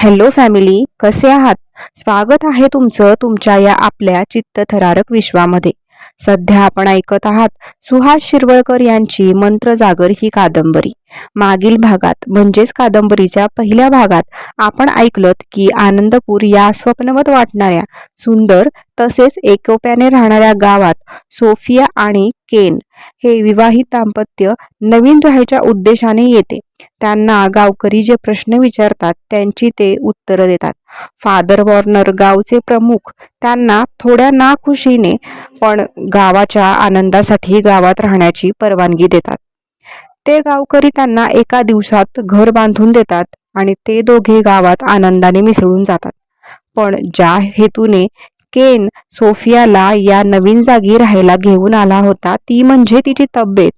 Hello family कसे आहात? स्वागत आहे तुमचं तुमच्या या आपल्या चित्तथरारक विश्वामध्ये. सध्या आपण ऐकत आहात सुहास शिरवळकर यांची मंत्र जागर ही कादंबरी. मागील भागात म्हणजेच कादंबरीच्या पहिल्या भागात आपण ऐकलं की आनंदपूर या स्वप्नवत वाटणाऱ्या सुंदर तसेच एकोप्याने राहणाऱ्या गावात सोफिया आणि केन हे विवाहित दाम्पत्य नवीन राहायच्या उद्देशाने येते. त्यांना गावकरी जे प्रश्न विचारतात त्यांची ते उत्तरं देतात. फादर वॉर्नर गावचे प्रमुख त्यांना थोड्या नाखुशीने पण गावाच्या आनंदासाठी गावात राहण्याची परवानगी देतात. ते गावकरी त्यांना एका दिवसात घर बांधून देतात आणि ते दोघे गावात आनंदाने मिसळून जातात. पण ज्या हेतूने केन सोफियाला या नवीन जागी राहायला घेऊन आला होता ती म्हणजे तिची तब्येत.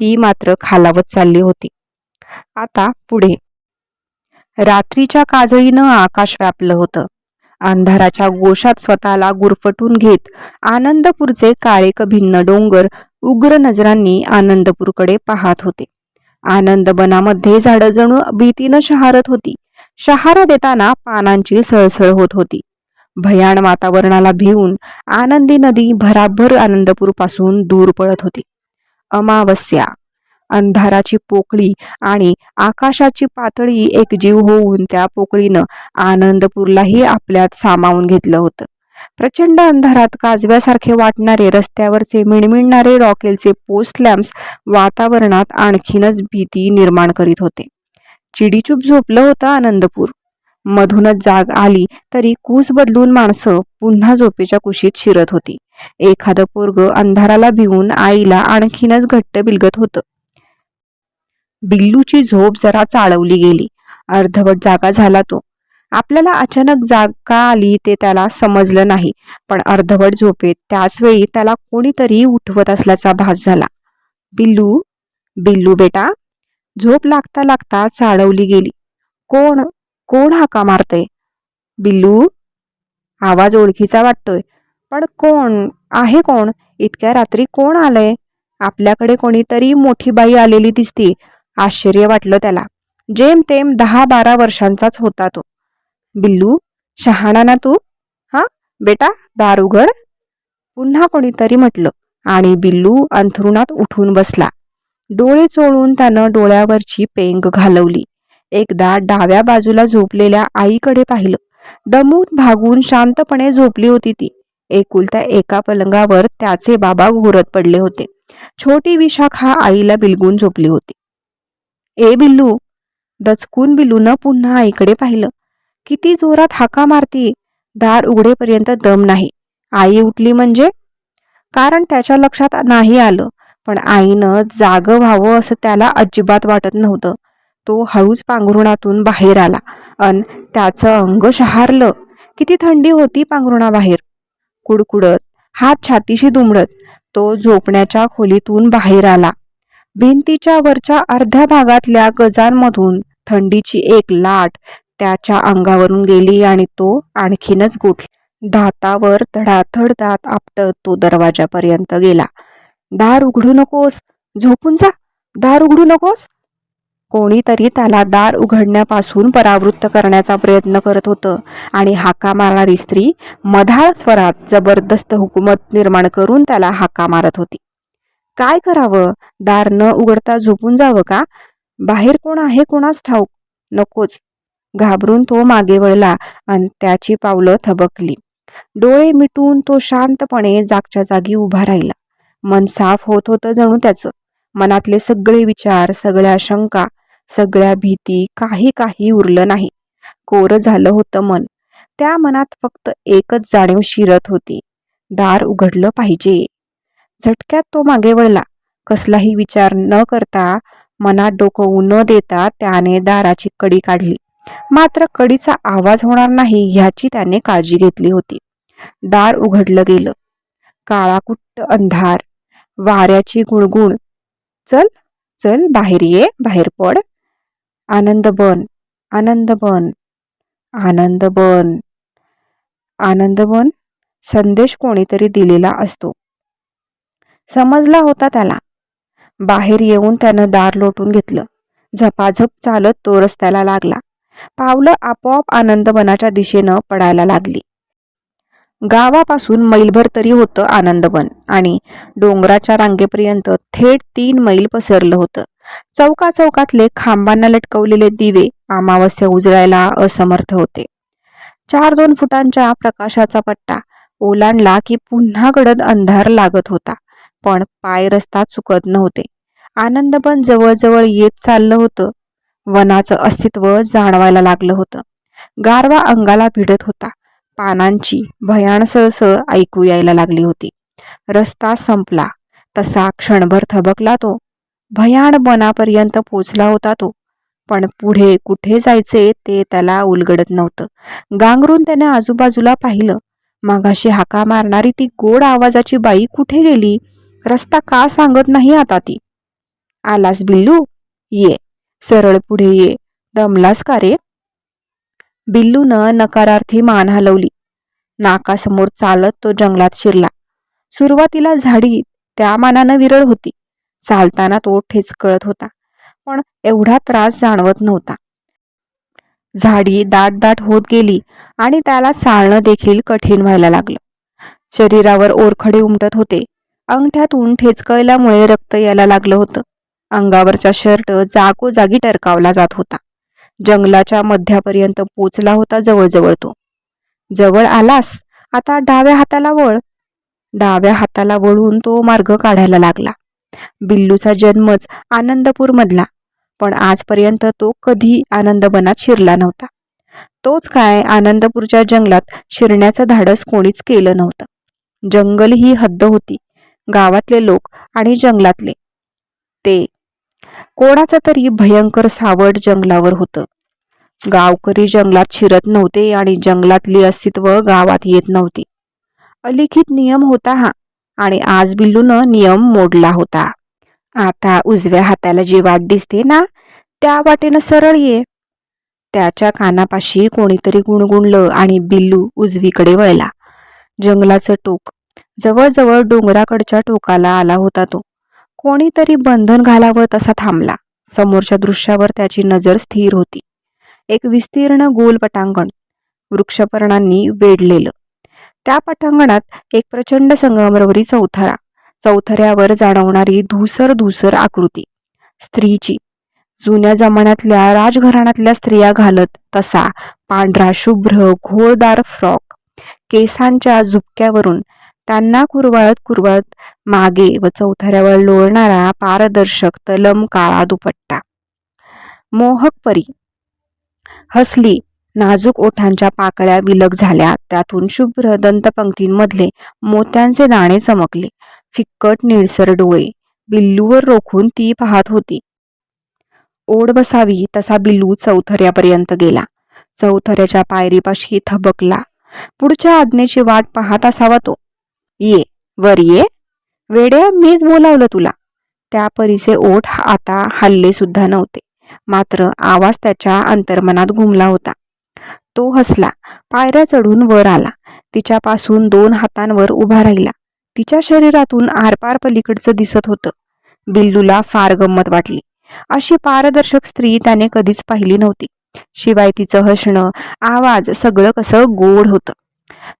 ती मात्र खालावत चालली होती. आता पुढे. रात्रीच्या काजळीनं आकाश व्यापलं होतं. अंधाराच्या गोशात स्वतःला गुरफटून घेत आनंदपूरचे काळेक भिन्न डोंगर उग्र नजरांनी आनंदपूरकडे पाहत होते. आनंदबनामध्ये झाडं जणू भीतीनं शहारत होती. शहारा देताना पानांची सळसळ होत होती. भयान वातावरणाला भिवून आनंदी नदी भराभर आनंदपूरपासून दूर पळत होती. अमावस्या अंधाराची पोकळी आणि आकाशाची पातळी एकजीव होऊन त्या पोकळीनं आनंदपूरलाही आपल्यात सामावून घेतलं होतं. प्रचंड अंधारात काजव्यासारखे वाटणारे रस्त्यावरचे मिणमिणणारे रॉकेलचे पोस्ट लॅम्प्स वातावरणात आणखीनच भीती निर्माण करीत होते. चिडीचूप झोपलं होतं आनंदपूर. मधूनच जाग आली तरी कूस बदलून माणसं पुन्हा झोपेच्या कुशीत शिरत होती. एखादं पोरग अंधाराला भिवून आईला आणखीनच घट्ट बिलगत होतं. बिल्लूची झोप जरा चाळवली गेली. अर्धवट जागा झाला तो. आपल्याला अचानक जागा आली ते त्याला समजलं नाही. पण अर्धवट झोपेत त्याच वेळी त्याला कोणीतरी उठवत असल्याचा भास झाला. बिल्लू? बिल्लू बेटा? झोप लागता लागता चाळवली गेली. कोण? कोण हाका मारतय? बिल्लू? आवाज ओळखीचा वाटतोय. पण कोण? आहे कोण? इतक्या रात्री कोण आलंय? आपल्याकडे कोणीतरी मोठी बाई आलेली दिसती. आश्चर्य वाटलं त्याला. जेमतेम दहा बारा वर्षांचाच होता तो. बिल्लू शहाणा ना तू? हा? बेटा दार उघड पुन्हा कोणीतरी म्हटलं आणि बिल्लू अंथरुणात उठून बसला. डोळे चोळून त्यानं डोळ्यावरची पेंग घालवली. एकदा डाव्या बाजूला झोपलेल्या आईकडे पाहिलं. दमून भागून शांतपणे झोपली होती ती. एकुलत्या एका पलंगावर त्याचे बाबा घोरत पडले होते. छोटी विशाखा आईला बिलगून झोपली होती. ए बिल्लू! दचकून बिल्लूनं पुन्हा आईकडे पाहिलं. किती जोरात हाका मारती? दार उघडेपर्यंत दम नाही. आई उठली म्हणजे? कारण त्याच्या लक्षात नाही आलं पण आईनं जाग व्हावं असं त्याला अजिबात वाटत नव्हतं. तो हळूच पांघरुणातून बाहेर आला. अन त्याचं अंग शहारलं. किती थंडी होती पांघरुणाबाहेर. कुडकुडत हात छातीशी दुमडत तो झोपण्याच्या खोलीतून बाहेर आला. भिंतीच्या वरच्या अर्ध्या भागातल्या गजांमधून थंडीची एक लाट त्याच्या अंगावरून गेली आणि तो आणखीनच गुठला. दातावर धडाथड दात आपटत तो दरवाजापर्यंत गेला. दार उघडू नकोस. झोपून जा. दार उघडू नकोस. कोणीतरी त्याला दार उघडण्यापासून परावृत्त करण्याचा प्रयत्न करत होतं आणि हाका मारणारी स्त्री मधाळ स्वरात जबरदस्त हुकूमत निर्माण करून त्याला हाका मारत होती. काय करावं? दार न उघडता झोपून जावं का? बाहेर कोण आहे कोणाच ठाऊक? नकोच. घाबरून तो मागे वळला आणि त्याची पावलं थबकली. डोळे मिटून तो शांतपणे जागच्या जागी उभा राहिला. मन साफ होत होतं जणू त्याचं. मनातले सगळे विचार सगळ्या शंका सगळ्या भीती काही काही उरलं नाही. कोरं झालं होतं मन. त्या मनात फक्त एकच जाणीव शिरत होती. दार उघडलं पाहिजे. झटक्यात तो मागे वळला. कसलाही विचार न करता मनात डोकवू न देता त्याने दाराची कडी काढली. मात्र कडीचा आवाज होणार नाही ह्याची त्याने काळजी घेतली होती. दार उघडलं गेलं. काळाकुट्ट अंधार. वाऱ्याची गुणगुण चल चल बाहेर ये बाहेर पड. आनंद बन आनंद बन आनंद बन. आनंद बन संदेश कोणीतरी दिलेला असतो. समजला होता त्याला. बाहेर येऊन त्यानं दार लोटून घेतलं. झपाझप चालत तो रस्त्याला लागला. पावलं आपोआप आनंदवनाच्या दिशेनं पडायला लागली. गावापासून मैलभर तरी होतं आनंदवन आणि डोंगराच्या रांगेपर्यंत थेट तीन मैल पसरलं होतं. चौका चौकातले खांबांना लटकवलेले दिवे अमावस्या उजळायला असमर्थ होते. चार दोन फुटांच्या प्रकाशाचा पट्टा ओलांडला की पुन्हा गडद अंधार लागत होता पण पाय रस्ता चुकत नव्हते. आनंदवन जवळजवळ येत चाललं होतं वनाचं अस्तित्व जाणवायला लागलं होतं. गारवा अंगाला भिडत होता. पानांची भयाणसळसळ ऐकू यायला लागली होती. रस्ता संपला. तसा क्षणभर थबकला तो. भयान वनापर्यंत पोचला होता तो. पण पुढे कुठे जायचे ते त्याला उलगडत नव्हतं. गांगरून त्याने आजूबाजूला पाहिलं. मागाशी हाका मारणारी ती गोड आवाजाची बाई कुठे गेली? रस्ता का सांगत नाही आता ती? आलास बिल्लू? ये. सरळ पुढे ये. दमलास का रे? बिल्लूनं नकारार्थी मान हलवली. नाकासमोर चालत तो जंगलात शिरला. सुरुवातीला झाडी त्या मानानं विरळ होती. चालताना तो ठेचकळत होता पण एवढा त्रास जाणवत नव्हता. झाडी दाट दाट होत गेली आणि त्याला चालणं देखील कठीण व्हायला लागलं. शरीरावर ओरखडे उमटत होते. अंगठ्यातून ठेचकळल्यामुळे रक्त यायला लागलं होतं. अंगावरचा शर्ट जागोजागी टरकावला जात होता. जंगलाच्या मध्यापर्यंत पोचला होता जवळजवळ तो. जवळ आलास? आता डाव्या हाताला वळ. डाव्या हाताला वळून तो मार्ग काढायला लागला. बिल्लूचा जन्मच आनंदपूर मधला पण आजपर्यंत तो कधी आनंदवनात शिरला नव्हता. तोच काय आनंदपूरच्या जंगलात शिरण्याचं धाडस कोणीच केलं नव्हतं. जंगल ही हद्द होती. गावातले लोक आणि जंगलातले. ते. कोणाचं तरी भयंकर सावड जंगलावर होतं. गावकरी जंगलात शिरत नव्हते आणि जंगलातली अस्तित्व गावात येत नव्हती. अलिखित नियम होता हा आणि आज बिल्लूनं नियम मोडला होता. आता उजव्या हाताला जी वाट दिसते ना त्या वाटेनं सरळ ये. त्याच्या कानापाशी कोणीतरी गुणगुणलं आणि बिल्लू उजवीकडे वळला. जंगलाचं टोक जवळजवळ डोंगराकडच्या टोकाला आला होता तो. कोणीतरी बंधन घालावं तसा थांबला. समोरच्या दृश्यावर त्याची नजर स्थिर होती. एक विस्तीर्ण गोल पटांगण वृक्षपर्णांनी वेढलेलं. त्या पटांगणात एक प्रचंड संगमरवरी चौथरा चौथऱ्यावर जाणवणारी धुसर धुसर आकृती. स्त्रीची. जुन्या जमान्यातल्या राजघराण्यातल्या स्त्रिया घालत तसा पांढरा शुभ्र घोळदार फ्रॉक. केसांच्या झुपक्यावरून त्यांना कुरवाळत कुरवाळत मागे व चौथऱ्यावर लोळणारा पारदर्शक तलम काळा दुपट्टा. मोहक परी. हसली नाजूक ओठांच्या पाकळ्या विलग झाल्या. त्यातून शुभ्र दंतपंक्तींमधले मोत्यांचे दाणे चमकले. फिक्कट निळसर डोळे. बिल्लूवर रोखून ती पाहत होती. ओढ बसावी तसा बिल्लू चौथऱ्यापर्यंत गेला. चौथऱ्याच्या पायरीपाशी थबकला. पुढच्या आज्ञेची वाट पाहत असावा तो. ये वर ये. वेड्या मीच बोलावलं तुला. त्या परीचे ओठ आता हल्ले सुद्धा नव्हते. मात्र आवाज त्याच्या अंतर्मनात घुमला होता. तो हसला. पायऱ्या चढून वर आला. तिच्यापासून दोन हातांवर उभा राहिला. तिच्या शरीरातून आरपार पलीकडचं दिसत होतं. बिल्लूला फार गंमत वाटली. अशी पारदर्शक स्त्री त्याने कधीच पाहिली नव्हती. शिवाय तिचं हसणं आवाज सगळं कसं गोड होतं.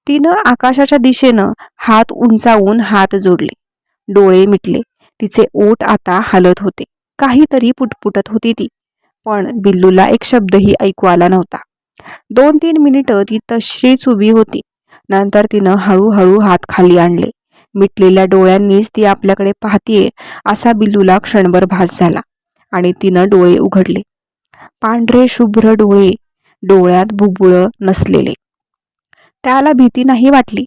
तिनं आकाशाच्या दिशेनं हात उंचावून हात जोडले. डोळे मिटले. तिचे ओट आता हलत होते. काहीतरी पुटपुटत होती ती. पण बिल्लूला एक शब्दही ऐकू आला नव्हता. दोन तीन मिनिटं ती तशीच उभी होती. नंतर तिनं हळूहळू हात खाली आणले. मिटलेल्या डोळ्यांनीच ती आपल्याकडे पाहतीये असा बिल्लूला क्षणभर भास झाला. आणि तिनं डोळे उघडले. पांढरे शुभ्र डोळे डोळ्यात बुबुळ नसलेले. त्याला भीती नाही वाटली.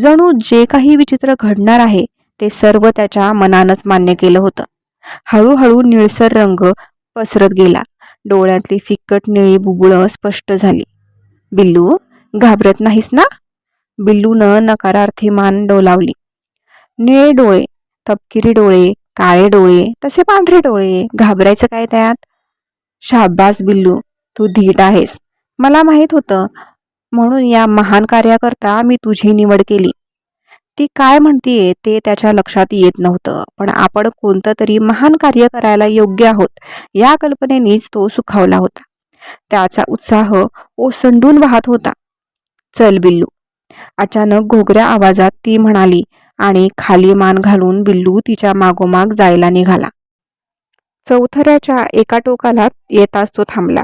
जणू जे काही विचित्र घडणार आहे ते सर्व त्याच्या मनानच मान्य केलं होतं. हळूहळू निळसर रंग पसरत गेला. डोळ्यातली फिक्कट निळी बुबुळं स्पष्ट झाली. बिल्लू घाबरत नाहीस ना? बिल्लूनं नकारार्थी मान डोलावली. निळे डोळे तपकिरी डोळे काळे डोळे तसे पांढरे डोळे घाबरायचं काय त्यात? शाब्बास बिल्लू तू धीट आहेस. मला माहीत होतं म्हणून या महान कार्याकरता मी तुझी निवड केली. ती काय म्हणतीये ते त्याच्या लक्षात येत नव्हतं पण आपण कोणतं तरी महान कार्य करायला योग्य आहोत या कल्पनेनीच तो सुखावला होता. त्याचा उत्साह ओसंडून वाहत होता. चल बिल्लू. अचानक घोगऱ्या आवाजात ती म्हणाली आणि खाली मान घालून बिल्लू तिच्या मागोमाग जायला निघाला. चौथऱ्याच्या एका टोकाला येताच तो थांबला.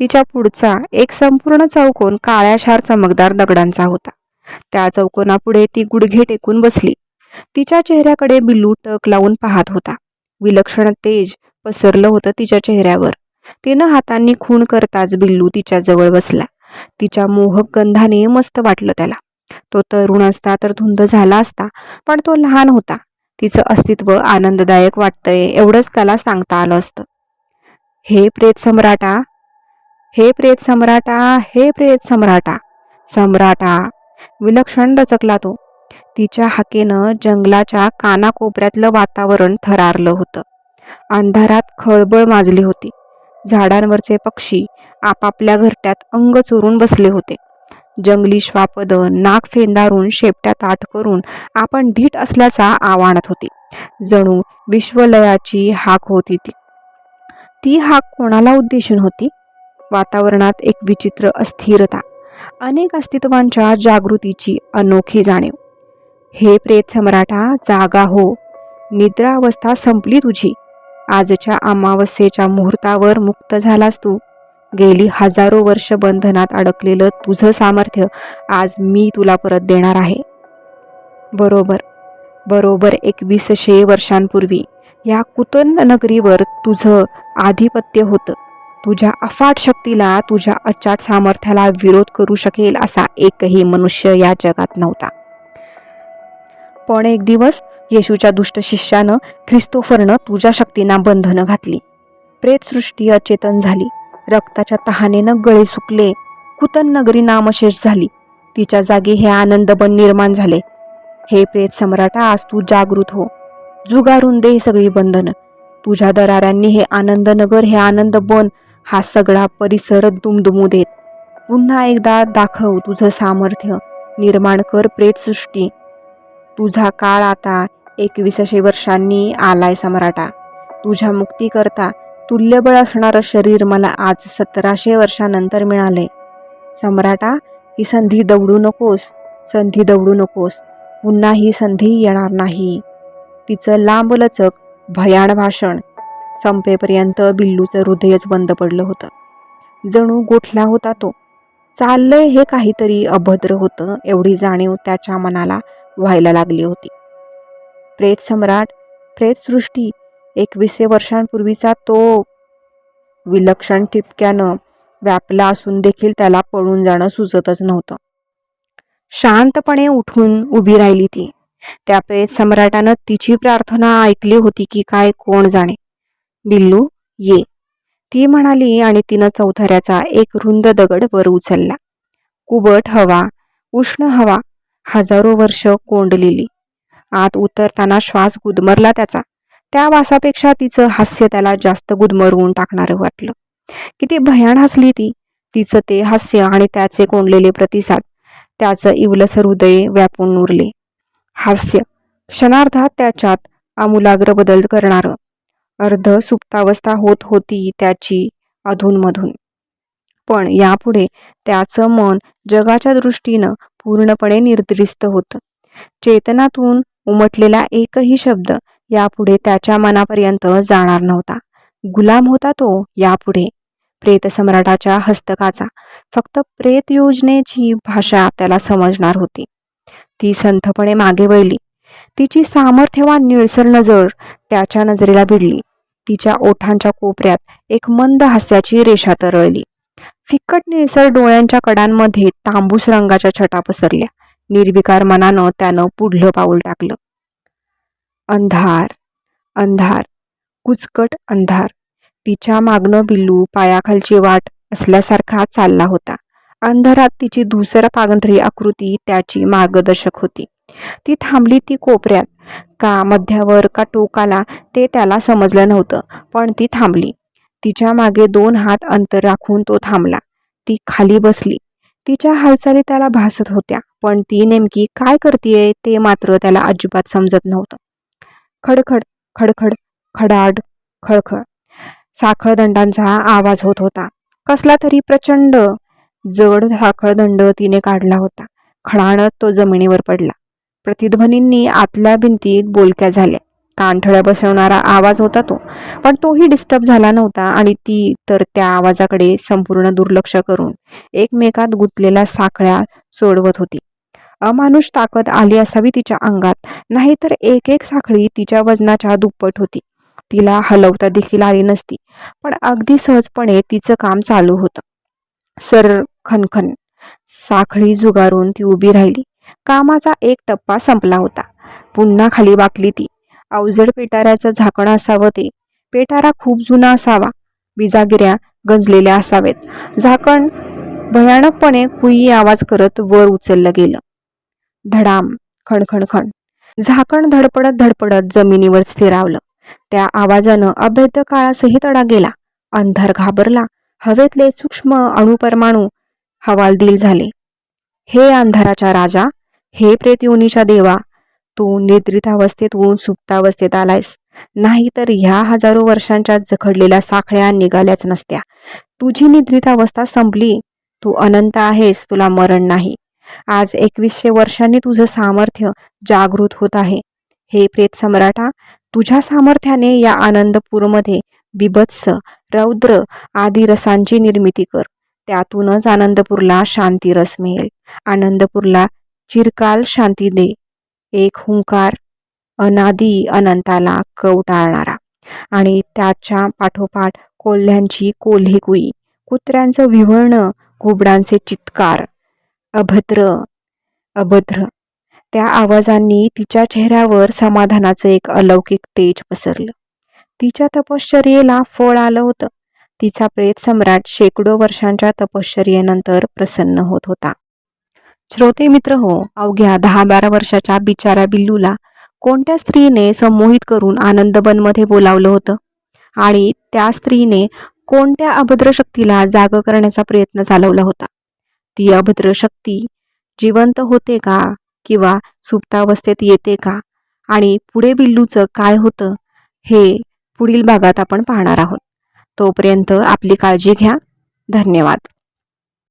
तिच्या पुढचा एक संपूर्ण चौकोन काळ्याशार चमकदार दगडांचा होता. त्या चौकोनापुढे ती गुडघे टेकून बसली. तिच्या चेहऱ्याकडे बिल्लू टक लावून पाहत होता. विलक्षण तेज पसरलं होतं तिच्या चेहऱ्यावर. तिनं हातांनी खूण करताच बिल्लू तिच्या जवळ बसला. तिच्या मोहक गंधाने मस्त वाटलं त्याला. तो तरुण असता तर धुंद झाला असता पण तो लहान होता. तिचं अस्तित्व आनंददायक वाटतंय एवढंच त्याला सांगता आलं असतं. हे प्रेत सम्राटा हे प्रेत सम्राटा हे प्रेत सम्राटा. सम्राटा विलक्षण डचकला तो. तिच्या हाकेनं जंगलाच्या कानाकोपऱ्यातलं वातावरण थरारलं होतं. अंधारात खळबळ माजली होती. झाडांवरचे पक्षी आपापल्या घरट्यात अंग चोरून बसले होते. जंगली श्वापद नाक फेंदारून शेपट्या ताट करून आपण ढीट असल्याचा आव्हानात होती. जणू विश्वलयाची हाक होती ती. ती हाक कोणाला उद्देशून होती? वातावरणात एक विचित्र अस्थिरता अनेक अस्तित्वांच्या जागृतीची अनोखी जाणीव. हे प्रेत सम्राटा जागा हो. निद्रा अवस्था संपली तुझी. आजच्या अमावस्येच्या मुहूर्तावर मुक्त झालास तू. गेली हजारो वर्ष बंधनात अडकलेलं तुझं सामर्थ्य आज मी तुला परत देणार आहे. बरोबर बरोबर एकवीसशे वर्षांपूर्वी या कुतन नगरीवर तुझं आधिपत्य होतं. तुझ्या अफाट शक्तीला तुझ्या अचाट सामर्थ्याला विरोध करू शकेल असा एकही मनुष्य या जगात नव्हता. पण एक दिवस येशूच्या दुष्ट शिष्यानं ख्रिस्तोफरनं तुझ्या शक्तींना बंधनं घातली. प्रेतसृष्टी अचेतन झाली. रक्ताच्या तहानेनं गळे सुकले. कुतन नगरी नामशेष झाली. तिच्या जागी हे आनंदबन निर्माण झाले. हे प्रेत सम्राटा आज तू जागृत हो. जुगारून दे सगळी बंधनं. तुझ्या दराऱ्यांनी हे आनंदनगर हे आनंद बन. हा सगळा परिसर दुमदुमू देत. पुन्हा एकदा दाखव तुझं सामर्थ्य. निर्माण कर प्रेतसृष्टी तुझा काळ आता एकवीसशे वर्षांनी आलाय सम्राटा. तुझ्या मुक्तीकरता तुल्यबळ असणारं शरीर मला आज सतराशे वर्षानंतर मिळाले सम्राटा ही संधी दवडू नकोस. संधी दवडू नकोस. पुन्हा ही संधी येणार नाही. तिचं लांबलचक भयाण भाषण संपेपर्यंत बिल्लूचं हृदयच बंद पडलं होतं. जणू गोठला होता तो. चाललंय हे काहीतरी अभद्र होतं एवढी जाणीव त्याच्या मनाला व्हायला लागली होती. प्रेत सम्राट प्रेतसृष्टी एकवीसशे वर्षांपूर्वीचा तो विलक्षण टिपक्यानं व्यापला असून देखील त्याला पळून जाणं सुचतच नव्हतं. शांतपणे उठून उभी राहिली ती. त्या प्रेत सम्राटानं तिची प्रार्थना ऐकली होती की काय कोण जाणे. बिल्लू ये. ती म्हणाली आणि तिनं चौथऱ्याचा एक रुंद दगड वर उचलला. कुबट हवा उष्ण हवा हजारो वर्ष कोंडलेली. आत उतरताना श्वास गुदमरला त्याचा. त्या वासापेक्षा तिचं हास्य त्याला जास्त गुदमरवून टाकणारं वाटलं. किती भयान हसली ती. तिचं ते हास्य आणि त्याचे कोंडलेले प्रतिसाद त्याचं इवलस हृदय व्यापून उरले. हास्य क्षणार्धात त्याच्यात आमूलाग्र बदल करणारं अर्ध सुप्तावस्था होत होती त्याची अधूनमधून. पण यापुढे त्याचं मन जगाच्या दृष्टीनं पूर्णपणे निर्दिष्ट होतं. चेतनातून उमटलेला एकही शब्द यापुढे त्याच्या मनापर्यंत जाणार नव्हता. गुलाम होता तो यापुढे. प्रेतसम्राटाच्या हस्तकाचा फक्त प्रेत योजनेची भाषा त्याला समजणार होती. ती संथपणे मागे वळली. तिची सामर्थ्यवान निळसर नजर त्याच्या नजरेला भिडली. तिच्या ओठांच्या कोपऱ्यात एक मंद हास्याची रेषा तरळली. फिक्कट निळसर डोळ्यांच्या कडांमध्ये तांबूस रंगाच्या छटा पसरल्या. निर्विकार मनानं त्यानं पुढलं पाऊल टाकलं. अंधार अंधार कुचकट अंधार. तिच्या मागणं बिल्लू पायाखालची वाट असल्यासारखा चालला होता. अंधारात तिची दुसरं पागंढरी आकृती त्याची मार्गदर्शक होती. ती थांबली ती कोपऱ्यात. का मध्यावर का टोकाला ते त्याला समजलं नव्हतं पण ती थांबली. तिच्यामागे दोन हात अंतर राखून तो थांबला. ती खाली बसली. तिच्या हालचाली त्याला भासत होत्या पण ती नेमकी काय करतीये ते मात्र त्याला अजिबात समजत नव्हतं. खडखड खडखड खडाड खळखळ. साखळदंडांचा आवाज होत होता. कसला तरी प्रचंड जड साखळदंड तिने काढला होता. खडाणत तो जमिनीवर पडला. प्रतिध्वनींनी आतल्या भिंतीत बोलक्या झाल्या. कानठळ्या बसवणारा आवाज होता तो पण तोही डिस्टर्ब झाला नव्हता आणि ती तर त्या आवाजाकडे संपूर्ण दुर्लक्ष करून एकमेकात गुंतलेल्या साखळ्या सोडवत होती. अमानुष ताकद आली असावी तिच्या अंगात नाहीतर एक एक साखळी तिच्या वजनाच्या दुप्पट होती. तिला हलवता देखील आली नसती पण अगदी सहजपणे तिचं काम चालू होतं. सर खनखन साखळी जुगारून ती उभी राहिली. कामाचा एक टप्पा संपला होता. पुन्हा खाली वाकली ती. अवजड पेटाऱ्याचं झाकण असावं ते. पेटारा खूप जुना असावा. विजागिऱ्या गंजलेल्या असावेत. झाकण भयानकपणे कुई आवाज करत वर उचललं गेलं. धडाम खणखणखण. झाकण धडपडत धडपडत जमिनीवर स्थिरावलं. त्या आवाजानं अभेद्य काळासही तडा गेला. अंधार घाबरला. हवेतले सूक्ष्म अणुपरमाणू हवालदिल झाले. हे अंधाराच्या राजा हे प्रेतयोनीच्या देवा तू निद्रितावस्थेतून सुप्तावस्थेत आलायस. नाहीतर ह्या हजारो वर्षांच्या जखडलेल्या साखळ्या निघाल्याच नसत्या. तुझी निद्रितावस्था संपली. तू अनंत आहेस. तुला मरण नाही. आज एकवीसशे वर्षांनी तुझं सामर्थ्य जागृत होत आहे. हे प्रेत सम्राटा तुझ्या सामर्थ्याने या आनंदपूरमध्ये बिभत्स रौद्र आदी रसांची निर्मिती कर. त्यातूनच आनंदपूरला शांती रस मिळेल. आनंदपूरला चिरकाल शांती दे. एक हुंकार अनादी अनंताला कवटाळणारा. आणि त्याच्या पाठोपाठ कोल्ह्यांची कोल्हे कुई कुत्र्यांचं विव्हळणं घुबडांचे चित्कार. अभद्र अभद्र. त्या आवाजांनी तिच्या चेहऱ्यावर समाधानाचं एक अलौकिक तेज पसरलं. तिच्या तपश्चर्येला फळ आलं होतं. तिचा प्रेत सम्राट शेकडो वर्षांच्या तपश्चर्येनंतर प्रसन्न होत होता. श्रोते मित्र हो अवघ्या दहा बारा वर्षाच्या बिचाऱ्या बिल्लूला कोणत्या स्त्रीने संमोहित करून आनंदबनमध्ये बोलावलं होतं? आणि त्या स्त्रीने कोणत्या अभद्र शक्तीला जाग करण्याचा प्रयत्न चालवला होता? ती अभद्र शक्ती जिवंत होते का किंवा सुप्तावस्थेत येते का? आणि पुढे बिल्लूचं काय होतं हे पुढील भागात आपण पाहणार आहोत. तोपर्यंत आपली काळजी घ्या. धन्यवाद.